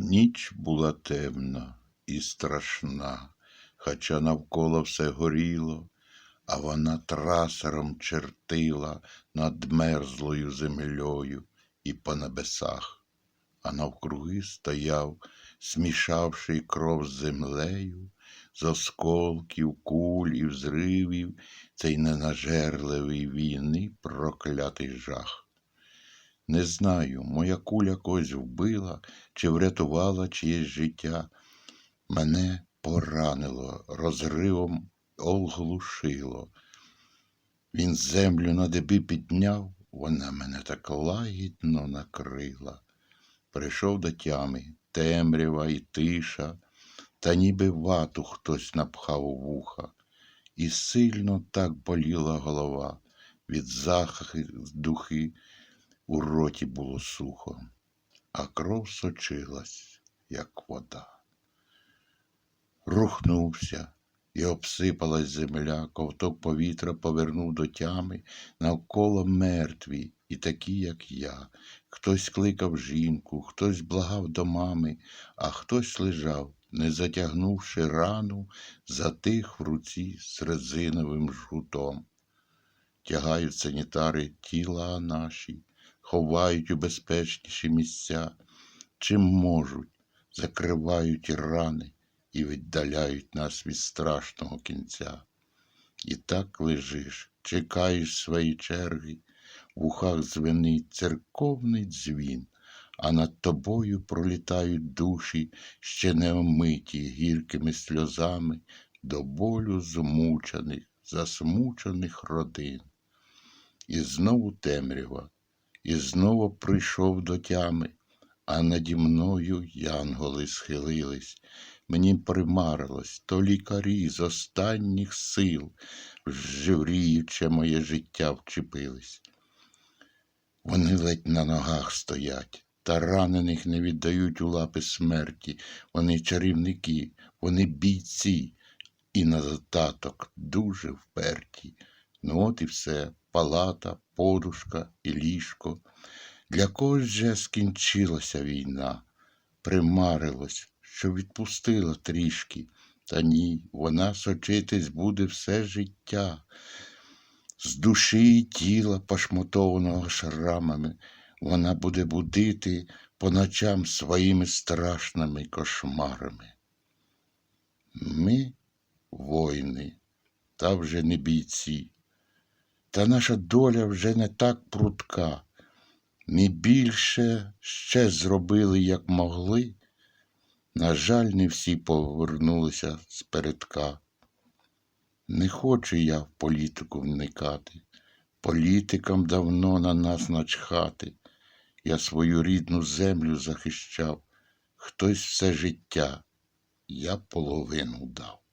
Ніч була темна і страшна, хоча навколо все горіло, а вона трасером чертила над мерзлою землею і по небесах, а навкруги стояв, смішавши кров з землею, з осколків, куль і взривів цей ненажерливий війни проклятий жах. Не знаю, моя куля когось вбила чи врятувала чиєсь життя. Мене поранило, розривом оглушило. Він землю на деби підняв, вона мене так лагідно накрила. Прийшов до тями, темрява і тиша, та ніби вату хтось напхав у вуха, і сильно так боліла голова від духи у роті було сухо, а кров сочилась, як вода. Рухнувся і обсипалась земля, ковток повітря повернув до тями, навколо мертві і такі, як я. Хтось кликав жінку, хтось благав до мами, а хтось лежав, не затягнувши рану, затих в руці з резиновим жгутом. Тягають санітари тіла наші, ховають у безпечніші місця, чим можуть, закривають рани і віддаляють нас від страшного кінця. І так лежиш, чекаєш свої черги, в ухах звенить церковний дзвін, а над тобою пролітають душі, ще не омиті гіркими сльозами до болю змучених, засмучених родин. І знову темрява, і знову прийшов до тями, а наді мною янголи схилились. Мені примарилось, то лікарі з останніх сил, вживріюче моє життя вчепились. Вони ледь на ногах стоять, та ранених не віддають у лапи смерті. Вони чарівники, вони бійці, і на додаток дуже вперті. Ну от і все, палата, подушка і ліжко. Для когось же скінчилася війна, примарилось, що відпустила трішки, та ні, вона сочитись буде все життя. З душі і тіла, пошмотованого шрамами, вона буде будити по ночам своїми страшними кошмарами. Ми воїни, та вже не бійці. Та наша доля вже не так прудка. Ми більше ще зробили, як могли. На жаль, не всі повернулися з передка. Не хочу я в політику вникати. Політикам давно на нас начхати. Я свою рідну землю захищав, хтось все життя, я половину дав.